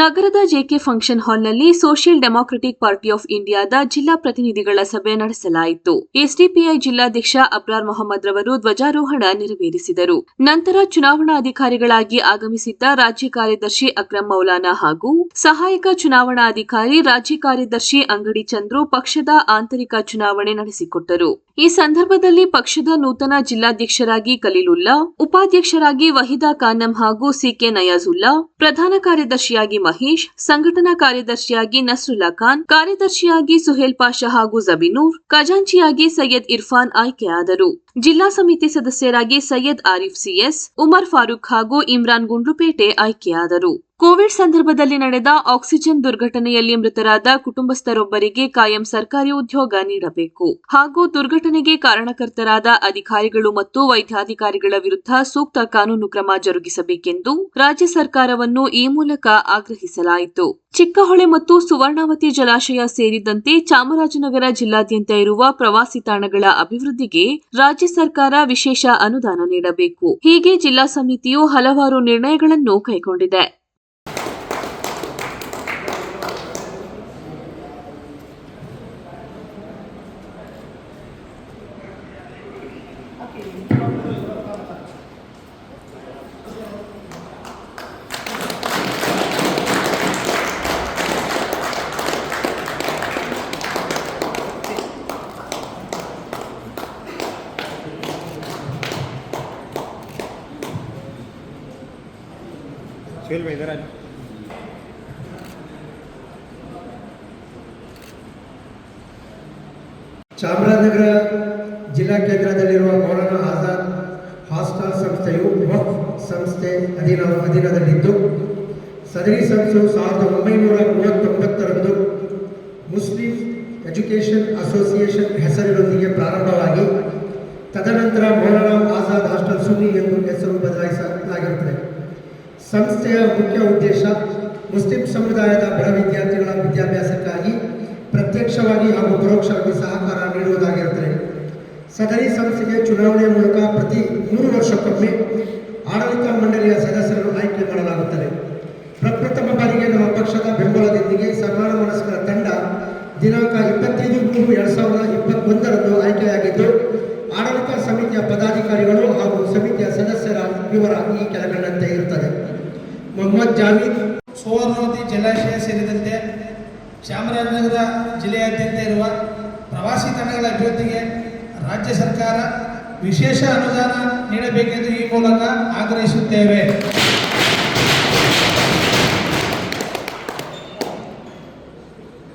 ನಗರದ JK function ಹಾಲ್ನಲ್ಲಿ social democratic party of ಇಂಡಿಯಾದ ಜಿಲ್ಲಾ ಪ್ರತಿನಿಧಿಗಳ ಸಭೆ ನಡೆಸಲಾಯಿತು. ಎಸ್ಡಿಪಿಐ ಜಿಲ್ಲಾಧ್ಯಕ್ಷ ಅಬ್ರಾರ್ ಮೊಹಮ್ಮದ್ ರವರು ಧ್ವಜಾರೋಹಣ ನೆರವೇರಿಸಿದರು. ನಂತರ ಚುನಾವಣಾಧಿಕಾರಿಗಳಾಗಿ ಆಗಮಿಸಿದ್ದ ರಾಜ್ಯ ಕಾರ್ಯದರ್ಶಿ ಅಕ್ರಮ್ ಮೌಲಾನಾ ಹಾಗೂ ಸಹಾಯಕ ಚುನಾವಣಾಧಿಕಾರಿ, ರಾಜ್ಯ ಕಾರ್ಯದರ್ಶಿ ಅಂಗಡಿ ಚಂದ್ರು ಪಕ್ಷದ ಆಂತರಿಕ ಚುನಾವಣೆ ನಡೆಸಿಕೊಟ್ಟರು. ಈ ಸಂದರ್ಭದಲ್ಲಿ ಪಕ್ಷದ ನೂತನ ಜಿಲ್ಲಾಧ್ಯಕ್ಷರಾಗಿ ಕಲೀಲುಲ್ಲಾ, ಉಪಾಧ್ಯಕ್ಷರಾಗಿ ವಹಿದಾ ಖಾನಂ ಹಾಗೂ ಸಿಕೆ ನಯಾಜುಲ್ಲಾ, ಪ್ರಧಾನ ಕಾರ್ಯದರ್ಶಿಯಾಗಿ ಮಹೇಶ್, ಸಂಘಟನಾ ಕಾರ್ಯದರ್ಶಿಯಾಗಿ ನಸ್ರುಲ್ಲಾ ಖಾನ್, ಕಾರ್ಯದರ್ಶಿಯಾಗಿ ಸುಹೇಲ್ ಪಾಷಾ ಹಾಗೂ ಜಬೀನೂರ್, ಖಜಾಂಚಿಯಾಗಿ ಸೈಯದ್ ಇರ್ಫಾನ್ ಆಯ್ಕೆಯಾದರು ಜಿಲ್ಲಾ ಸಮಿತಿ ಸದಸ್ಯರಾಗಿ ಸೈಯದ್ ಆರಿಫ್ ಸಿಎಸ್ ಉಮರ್ ಫಾರೂಕ್ ಹಾಗೂ ಇಮ್ರಾನ್ ಗುಂಡ್ಲುಪೇಟೆ ಆಯ್ಕೆಯಾದರು. ಕೋವಿಡ್ ಸಂದರ್ಭದಲ್ಲಿ ನಡೆದ ಆಕ್ಸಿಜನ್ ದುರ್ಘಟನೆಯಲ್ಲಿ ಮೃತರಾದ ಕುಟುಂಬಸ್ಥರೊಬ್ಬರಿಗೆ ಕಾಯಂ ಸರ್ಕಾರಿ ಉದ್ಯೋಗ ನೀಡಬೇಕು. ಹಾಗೂ ದುರ್ಘಟನೆಗೆ ಕಾರಣಕರ್ತರಾದ ಅಧಿಕಾರಿಗಳು ಮತ್ತು ವೈದ್ಯಾಧಿಕಾರಿಗಳ ವಿರುದ್ಧ ಸೂಕ್ತ ಕಾನೂನು ಕ್ರಮ ಜರುಗಿಸಬೇಕೆಂದು ರಾಜ್ಯ ಸರ್ಕಾರವನ್ನು ಈ ಮೂಲಕ ಆಗ್ರಹಿಸಲಾಯಿತು. ಚಿಕ್ಕಹೊಳೆ ಮತ್ತು ಸುವರ್ಣಾವತಿ ಜಲಾಶಯ ಸೇರಿದಂತೆ ಚಾಮರಾಜನಗರ ಜಿಲ್ಲಾದ್ಯಂತ ಇರುವ ಪ್ರವಾಸಿ ತಾಣಗಳ ಅಭಿವೃದ್ಧಿಗೆ ರಾಜ್ಯ ಸರ್ಕಾರ ವಿಶೇಷ ಅನುದಾನ ನೀಡಬೇಕು. ಹೀಗೆ ಜಿಲ್ಲಾ ಸಮಿತಿಯು ಹಲವಾರು ನಿರ್ಣಯಗಳನ್ನು ಕೈಗೊಂಡಿದೆ. सुहेल भाई इधर आ जाओ ಚಾಮರಾಜನಗರ ಜಿಲ್ಲಾ ಕೇಂದ್ರದಲ್ಲಿರುವ ಸಂಸ್ಥೆ ಅಧೀನ ಅಧೀನದಲ್ಲಿದ್ದು, ಸದರಿ ಸಂಸ್ಥೆ ಸಾವಿರದ ಒಂಬೈನೂರ ಮೂವತ್ತೊಂಬತ್ತರಂದು ಮುಸ್ಲಿಂ ಎಜುಕೇಷನ್ ಅಸೋಸಿಯೇಷನ್ ಹೆಸರಿನೊಂದಿಗೆ ಪ್ರಾರಂಭವಾಗಿ, ತದನಂತರ ಮೌಲಾನಾ ಆಜಾದ್ ಹಾಸ್ಟೆಲ್ ಸುನ್ನಿ ಎಂದು ಹೆಸರು ಬದಲಾಯಿಸಲಾಗಿರುತ್ತದೆ. ಸಂಸ್ಥೆಯ ಮುಖ್ಯ ಉದ್ದೇಶ ಮುಸ್ಲಿಂ ಸಮುದಾಯದ ಬಡ ವಿದ್ಯಾರ್ಥಿಗಳ ವಿದ್ಯಾಭ್ಯಾಸಕ್ಕಾಗಿ ಪ್ರತ್ಯಕ್ಷವಾಗಿ ಹಾಗೂ ಪರೋಕ್ಷವಾಗಿ ಸಹಕಾರ ನೀಡುವುದಾಗಿರುತ್ತದೆ. ಸದರಿ ಸಂಸ್ಥೆಗೆ ಚುನಾವಣೆ ಮೂಲಕ ಪ್ರತಿ ಮೂರು ವರ್ಷಕ್ಕೊಮ್ಮೆ ದಿನಾಂಕ ಇಪ್ಪತ್ತೈದು ಮೂರು ಎರಡು ಸಾವಿರದ ಇಪ್ಪತ್ತೊಂದರಂದು ಆಯ್ಕೆಯಾಗಿದ್ದು, ಆಡಳಿತ ಸಮಿತಿಯ ಪದಾಧಿಕಾರಿಗಳು ಹಾಗೂ ಸಮಿತಿಯ ಸದಸ್ಯರ ವಿವರ ಈ ಕೆಳಕಂಡಂತೆ ಇರುತ್ತದೆ. ಮೊಹಮ್ಮದ್ ಜಾಮೀದ್ ಸುವರ್ಣವತಿ ಜಲಾಶಯ ಸೇರಿದಂತೆ ಚಾಮರಾಜನಗರ ಜಿಲ್ಲೆಯಾದ್ಯಂತ ಇರುವ ಪ್ರವಾಸಿ ತಾಣಗಳ ಅಭಿವೃದ್ಧಿಗೆ ರಾಜ್ಯ ಸರ್ಕಾರ ವಿಶೇಷ ಅನುದಾನ ನೀಡಬೇಕೆಂದು ಈ ಮೂಲಕ ಆಗ್ರಹಿಸುತ್ತೇವೆ.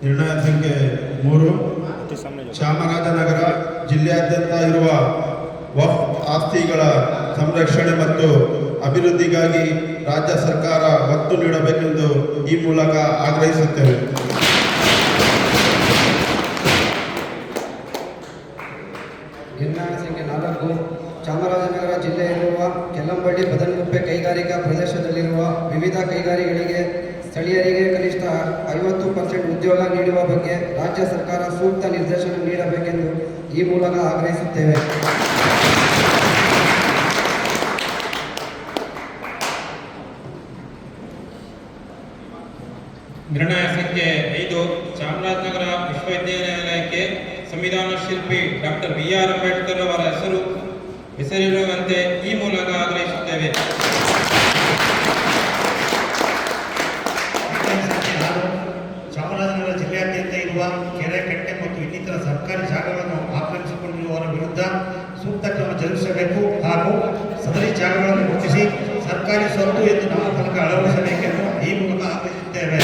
ನಿರ್ಣಯ ಸಂಖ್ಯೆ ಮೂರು. ಚಾಮರಾಜನಗರ ಜಿಲ್ಲೆಯಾದ್ಯಂತ ಇರುವ ವಫ್ ಆಸ್ತಿಗಳ ಸಂರಕ್ಷಣೆ ಮತ್ತು ಅಭಿವೃದ್ಧಿಗಾಗಿ ರಾಜ್ಯ ಸರ್ಕಾರ ಒತ್ತು ನೀಡಬೇಕೆಂದು ಈ ಮೂಲಕ ಆಗ್ರಹಿಸುತ್ತೇವೆ. ನಿರ್ಣಯ ಸಂಖ್ಯೆ ನಾಲ್ಕು. ಚಾಮರಾಜನಗರ ಜಿಲ್ಲೆಯಲ್ಲಿರುವ ಕೆಲ್ಲಂಬಳ್ಳಿ ಬದನಗುಪ್ಪೆ ಕೈಗಾರಿಕಾ ಪ್ರದೇಶದಲ್ಲಿರುವ ವಿವಿಧ ಕೈಗಾರಿಕೆಗಳಿಗೆ ಸ್ಥಳೀಯರಿಗೆ ಕನಿಷ್ಠ ಐವತ್ತು ಪರ್ಸೆಂಟ್ ಉದ್ಯೋಗ ನೀಡುವ ಬಗ್ಗೆ ರಾಜ್ಯ ಸರ್ಕಾರ ಸೂಕ್ತ ನಿರ್ದೇಶನ ನೀಡಬೇಕೆಂದು ಈ ಮೂಲಕ ಆಗ್ರಹಿಸುತ್ತೇವೆ. ನಿರ್ಣಯ ಸಂಖ್ಯೆ ಐದು ಚಾಮರಾಜನಗರ ವಿಶ್ವವಿದ್ಯಾನಿಲಯಕ್ಕೆ ಸಂವಿಧಾನ ಶಿಲ್ಪಿ ಡಾಕ್ಟರ್ ಬಿ ಆರ್ ಅಂಬೇಡ್ಕರ್ ಅವರ ಹೆಸರು ಹೆಸರಿರುವಂತೆ ಈ ಮೂಲಕ ಆಗ್ರಹಿಸುತ್ತೇವೆ. ಶಾಲೆಗಳನ್ನು ರಚಿಸಿ ಸರ್ಕಾರಿ ಸೊತ್ತು ಎಂದು ನಮ್ಮ ತನಕ ಅಳವಡಿಸಬೇಕೆಂದು ಈ ಮೂಲಕ ಆಗ್ರಹಿಸುತ್ತೇವೆ